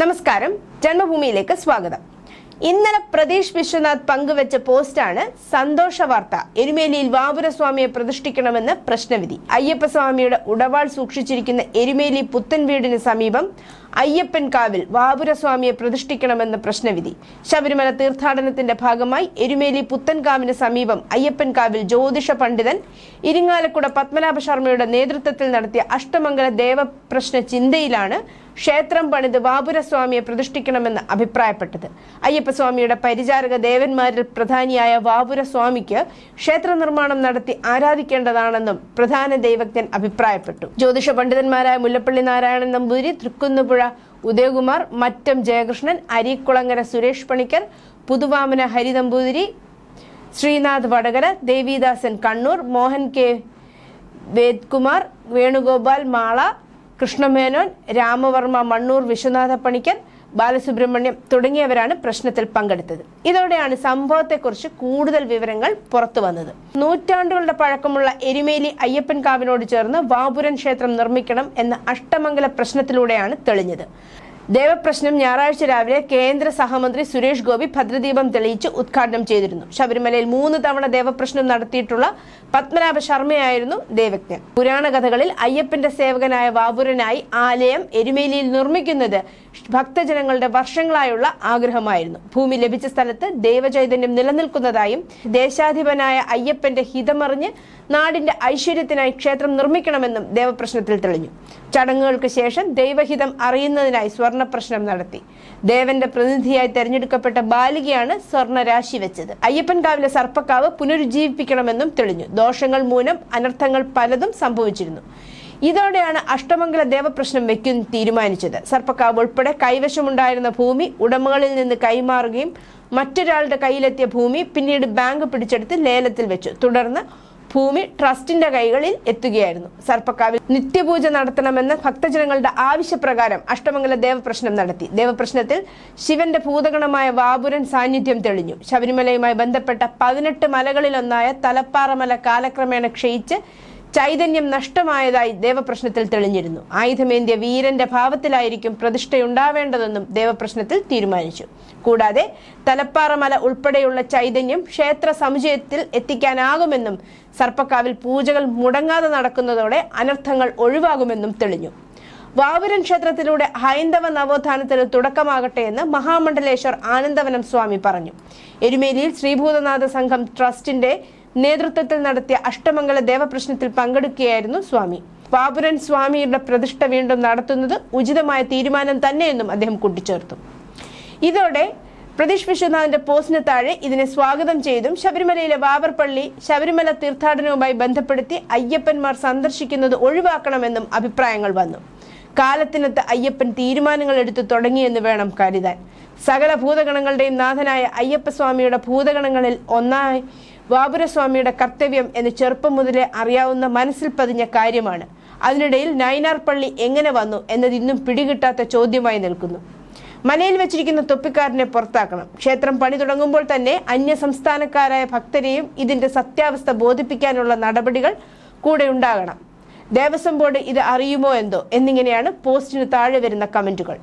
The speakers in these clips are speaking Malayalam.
നമസ്കാരം. ജന്മഭൂമിയിലേക്ക് സ്വാഗതം. ഇന്നലെ പ്രതീഷ് വിശ്വനാഥ് പങ്കുവച്ച പോസ്റ്റാണ് സന്തോഷ വാർത്ത. എരുമേലിയിൽ വാപുരസ്വാമിയെ പ്രതിഷ്ഠിക്കണമെന്ന് പ്രശ്നവിധി. അയ്യപ്പസ്വാമിയുടെ ഉടവാൾ സൂക്ഷിച്ചിരിക്കുന്ന എരുമേലി പുത്തൻ വീടിന് സമീപം അയ്യപ്പൻ കാവിൽ വാപുരസ്വാമിയെ പ്രതിഷ്ഠിക്കണമെന്ന പ്രശ്നവിധി. ശബരിമല തീർത്ഥാടനത്തിന്റെ ഭാഗമായി എരുമേലി പുത്തൻകാവിന് സമീപം അയ്യപ്പൻ കാവിൽ ജ്യോതിഷ പണ്ഡിതൻ ഇരിങ്ങാലക്കുട പത്മനാഭ ശർമ്മയുടെ നേതൃത്വത്തിൽ നടത്തിയ അഷ്ടമംഗല ദേവപ്രശ്ന ചിന്തയിലാണ് ക്ഷേത്രം പണിത് വാപുരസ്വാമിയെ പ്രതിഷ്ഠിക്കണമെന്ന് അഭിപ്രായപ്പെട്ടത്. അയ്യപ്പസ്വാമിയുടെ പരിചാരക ദേവന്മാരിൽ പ്രധാനിയായ വാപുരസ്വാമിക്ക് ക്ഷേത്ര നിർമ്മാണം നടത്തി ആരാധിക്കേണ്ടതാണെന്നും പ്രധാന ദൈവജ്ഞൻ അഭിപ്രായപ്പെട്ടു. ജ്യോതിഷ പണ്ഡിതന്മാരായ മുല്ലപ്പള്ളി നാരായണൻ നമ്പൂരി തൃക്കുന്നപ്പുഴ ഉദയകുമാർ മറ്റം ജയകൃഷ്ണൻ അരീക്കുളങ്ങര സുരേഷ് പണിക്കർ പുതുവാമന ഹരിതമ്പൂതിരി ശ്രീനാഥ് വടകര ദേവിദാസൻ കണ്ണൂർ മോഹൻ കെ. വേദ്കുമാർ വേണുഗോപാൽ മാള കൃഷ്ണമേനോൻ രാമവർമ്മ മണ്ണൂർ വിശ്വനാഥ പണിക്കർ ബാലസുബ്രഹ്മണ്യം തുടങ്ങിയവരാണ് പ്രശ്നത്തിൽ പങ്കെടുത്തത്. ഇതോടെയാണ് സംഭവത്തെക്കുറിച്ച് കൂടുതൽ വിവരങ്ങൾ പുറത്തു വന്നത്. നൂറ്റാണ്ടുകളുടെ പഴക്കമുള്ള എരുമേലി അയ്യപ്പൻ കാവിനോട് ചേർന്ന് വാപുരൻ ക്ഷേത്രം നിർമ്മിക്കണം എന്ന അഷ്ടമംഗല പ്രശ്നത്തിലൂടെയാണ് തെളിഞ്ഞത്. ദേവപ്രശ്നം ഞായറാഴ്ച രാവിലെ കേന്ദ്ര സഹമന്ത്രി സുരേഷ് ഗോപി ഭദ്രദീപം തെളിയിച്ച് ഉദ്ഘാടനം ചെയ്തിരുന്നു. ശബരിമലയിൽ മൂന്ന് തവണ ദേവപ്രശ്നം നടത്തിയിട്ടുള്ള പത്മനാഭ ശർമ്മയായിരുന്നു ദേവജ്ഞൻ. പുരാണ കഥകളിൽ അയ്യപ്പന്റെ സേവകനായ വാപുരനായി ആലയം എരുമേലിയിൽ നിർമ്മിക്കുന്നത് ഭക്തജനങ്ങളുടെ വർഷങ്ങളായുള്ള ആഗ്രഹമായിരുന്നു. ഭൂമി ലഭിച്ച സ്ഥലത്ത് ദേവചൈതന്യം നിലനിൽക്കുന്നതായും ദേശാധിപനായ അയ്യപ്പന്റെ ഹിതമറിഞ്ഞ് നാടിന്റെ ഐശ്വര്യത്തിനായി ക്ഷേത്രം നിർമ്മിക്കണമെന്നും ദേവപ്രശ്നത്തിൽ തെളിഞ്ഞു. ചടങ്ങുകൾക്ക് ശേഷം ദൈവഹിതം അറിയുന്നതിനായി സ്വർണ പ്രശ്നം നടത്തി. ദേവന്റെ പ്രതിനിധിയായി തെരഞ്ഞെടുക്കപ്പെട്ട ബാലികയാണ് സ്വർണരാശി വെച്ചത്. അയ്യപ്പൻകാവിലെ സർപ്പക്കാവ് പുനരുജ്ജീവിപ്പിക്കണമെന്നും തെളിഞ്ഞു. ദോഷങ്ങൾ മൂലം അനർത്ഥങ്ങൾ പലതും സംഭവിച്ചിരുന്നു. ഇതോടെയാണ് അഷ്ടമംഗല ദേവപ്രശ്നം വെക്കുന്ന തീരുമാനിച്ചത്. സർപ്പക്കാവ് ഉൾപ്പെടെ കൈവശമുണ്ടായിരുന്ന ഭൂമി ഉടമകളിൽ നിന്ന് കൈമാറുകയും മറ്റൊരാളുടെ കയ്യിലെത്തിയ ഭൂമി പിന്നീട് ബാങ്ക് പിടിച്ചെടുത്ത് ലേലത്തിൽ വെച്ചു. തുടർന്ന് ഭൂമി ട്രസ്റ്റിന്റെ കൈകളിൽ എത്തുകയായിരുന്നു. സർപ്പക്കാവിൽ നിത്യപൂജ നടത്തണമെന്ന ഭക്തജനങ്ങളുടെ ആവശ്യപ്രകാരം അഷ്ടമംഗല ദേവപ്രശ്നം നടത്തി. ദേവപ്രശ്നത്തിൽ ശിവന്റെ ഭൂതഗണമായ വാപുരൻ സാന്നിധ്യം തെളിഞ്ഞു. ശബരിമലയുമായി ബന്ധപ്പെട്ട പതിനെട്ട് മലകളിലൊന്നായ തലപ്പാറമല കാലക്രമേണ ക്ഷയിച്ച് ചൈതന്യം നഷ്ടമായതായി ദേവപ്രശ്നത്തിൽ തെളിഞ്ഞിരുന്നു. ആയുധമേന്ത്യ വീരന്റെ ഭാവത്തിലായിരിക്കും പ്രതിഷ്ഠയുണ്ടാവേണ്ടതെന്നും ദേവപ്രശ്നത്തിൽ തീരുമാനിച്ചു. കൂടാതെ തലപ്പാറമല ഉൾപ്പെടെയുള്ള ചൈതന്യം ക്ഷേത്ര സമുച്ചയത്തിൽ എത്തിക്കാനാകുമെന്നും സർപ്പക്കാവിൽ പൂജകൾ മുടങ്ങാതെ നടക്കുന്നതോടെ അനർത്ഥങ്ങൾ ഒഴിവാകുമെന്നും തെളിഞ്ഞു. വാവുരൻ ക്ഷേത്രത്തിലൂടെ ഹൈന്ദവ നവോത്ഥാനത്തിന് തുടക്കമാകട്ടെ എന്ന് മഹാമണ്ഡലേശ്വർ ആനന്ദവനം സ്വാമി പറഞ്ഞു. എരുമേലിയിൽ ശ്രീഭൂതനാഥ സംഘം ട്രസ്റ്റിന്റെ നേതൃത്വത്തിൽ നടത്തിയ അഷ്ടമംഗല ദേവപ്രശ്നത്തിൽ പങ്കെടുക്കുകയായിരുന്നു സ്വാമി. പാപുരൻ സ്വാമിയുടെ പ്രതിഷ്ഠ വീണ്ടും നടത്തുന്നത് ഉചിതമായ തീരുമാനം തന്നെയെന്നും അദ്ദേഹം കൂട്ടിച്ചേർത്തു. ഇതോടെ പ്രതീഷ് വിശ്വനാഥിന്റെ പോസ്റ്റിന് താഴെ ഇതിനെ സ്വാഗതം ചെയ്തും ശബരിമലയിലെ ബാബർപള്ളി ശബരിമല തീർത്ഥാടനവുമായി ബന്ധപ്പെടുത്തി അയ്യപ്പന്മാർ സന്ദർശിക്കുന്നത് ഒഴിവാക്കണമെന്നും അഭിപ്രായങ്ങൾ വന്നു. കാലത്തിനൊത്ത് അയ്യപ്പൻ തീരുമാനങ്ങൾ എടുത്തു തുടങ്ങിയെന്ന് വേണം കരുതാൻ. സകല ഭൂതഗണങ്ങളുടെയും നാഥനായ അയ്യപ്പസ്വാമിയുടെ ഭൂതഗണങ്ങളിൽ ഒന്നായി വാപുരസ്വാമിയുടെ കർത്തവ്യം എന്ന് ചെറുപ്പം മുതലേ അറിയാവുന്ന മനസ്സിൽ പതിഞ്ഞ കാര്യമാണ്. അതിനിടയിൽ നൈനാർ പള്ളി എങ്ങനെ വന്നു എന്നത് ഇന്നും പിടികിട്ടാത്ത ചോദ്യമായി നിൽക്കുന്നു. മലയിൽ വെച്ചിരിക്കുന്ന തൊപ്പിക്കാരനെ പുറത്താക്കണം. ക്ഷേത്രം പണി തുടങ്ങുമ്പോൾ തന്നെ അന്യ സംസ്ഥാനക്കാരായ ഭക്തരെയും ഇതിന്റെ സത്യാവസ്ഥ ബോധിപ്പിക്കാനുള്ള നടപടികൾ കൂടെ ഉണ്ടാകണം. ദേവസ്വം ബോർഡ് ഇത് അറിയുമോ എന്തോ എന്നിങ്ങനെയാണ് പോസ്റ്റിന് താഴെ വരുന്ന കമന്റുകൾ.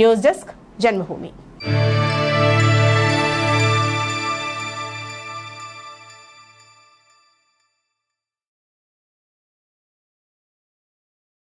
News desk Janmabhumi.